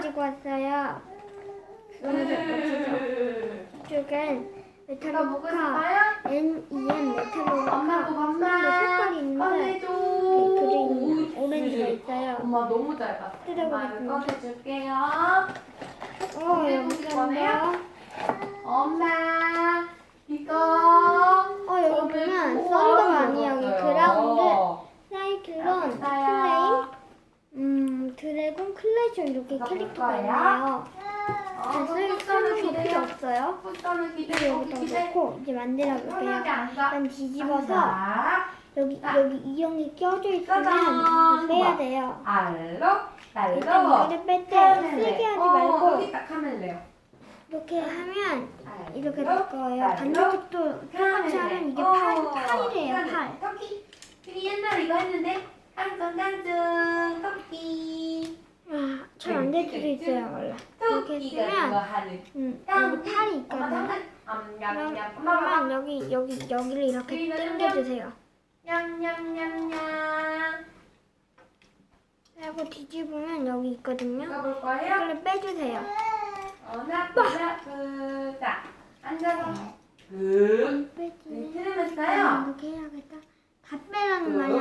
들고 왔어요. 너무 멋지죠? 이쪽엔 메탈로카 싶어요? N2N 메탈로카 색깔이 있는데 꺼내줘. 이렇게 그린. 오렌지가 있어요. 엄마 너무. 뜯어보겠습니다. 엄마를 꺼내줄게요. 어, 뜯어보고 여기 싶어요? 있는데요. 엄마 이거. 어, 여기 보면 썬더가 아니에요. 여기 그라운드, 사이클론, 플레임, 있어요. 음, 클래쇼 이렇게 캐릭터가 볼 거예요? 있네요. 어, 쓸 쓸. 필요 없어요. 기대. 여기다. 놓고 이제 만들어 볼게요. 일단 뒤집어서. 여기 자. 여기 이형이 껴져 있으면. 빼야 돼요. 일단 이거를 뺄때 카멜레. 세게 하지 어, 말고 카멜레요. 이렇게 하면. 이렇게 될 거예요. 반대쪽도 똑같이 하면 이게 어, 팔, 팔이래요. 팔. 우리 옛날에 이거 했는데 깡총 토끼. 아, 잘안 될 수도 있어요, 원래. 이렇게 쓰면. 음, 여기 팔이 엄마 있거든요. 그러면 여기 여기 여기를 이렇게 당겨주세요. 냠냠냠냠. 하고 뒤집으면 여기 있거든요. 볼 거예요? 이걸 빼주세요. 어나 나쁘 자 앉아서 그 빼지. 트림했어요. 이렇게 해야겠다. 다 빼라는 그 말이.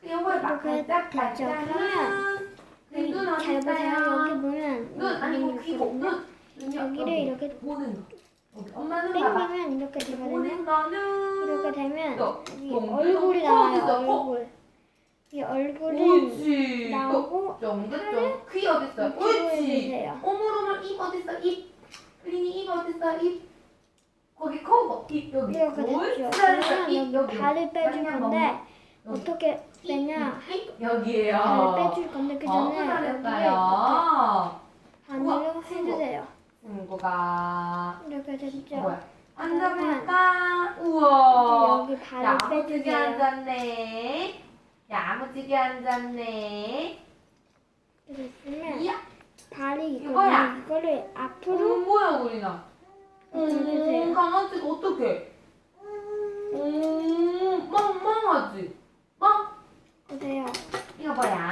그 요걸 막 이렇게 반짝 됐죠. 반짝은 여 기눈 어디 잘 보세요. 여기 있어요? 보면 눈 아니고 눈이 귀고 있거든요. 눈 눈이 여기를 여기 이렇게 보는 거. 여기 엄마는 봐봐. 땡기면 이렇게 되거든요. 보는 거는 이렇게 되면 또 여기 동- 얼굴이 코 나와요. 어딨어, 코? 얼굴. 이 얼굴은 옳지. 나오고 귀? 이쪽으로 옳지. 오물오물 입 어디 있어? 입. 클린이 입 어디 있어? 입. 거기 커버 입 여기. 이렇게 됐죠. 옳지. 그러면 여기 여기. 발을 빼줄 건데 여기. 어떻게 빼냐? 입 여기에요. 발을 빼줄 건데 그 어, 전에 잘했어요. 반으로 해주세요. 친구가 이렇게 됐죠. 뭐야? 앉아볼까? 우와. 여기 발을 야무지게 빼주세요. 앉았네. 야무지게 앉았네. 이렇게 있으면 이야. 발이 이거야. 있거든요. 이거를 어, 앞으로 뭐야, 우리나? 음, 강아지가 어떡해? 음, 멍, 멍하지? 멍? 보세요. 이거 뭐야?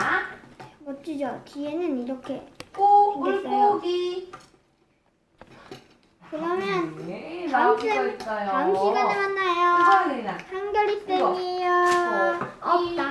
멋지죠? 뒤에는 이렇게. 꼭 생겼어요. 물고기. 그러면 네, 다음 나비가 시- 있어요. 다음 시간에 만나요. 한결이. 땡이요. 어, 없다.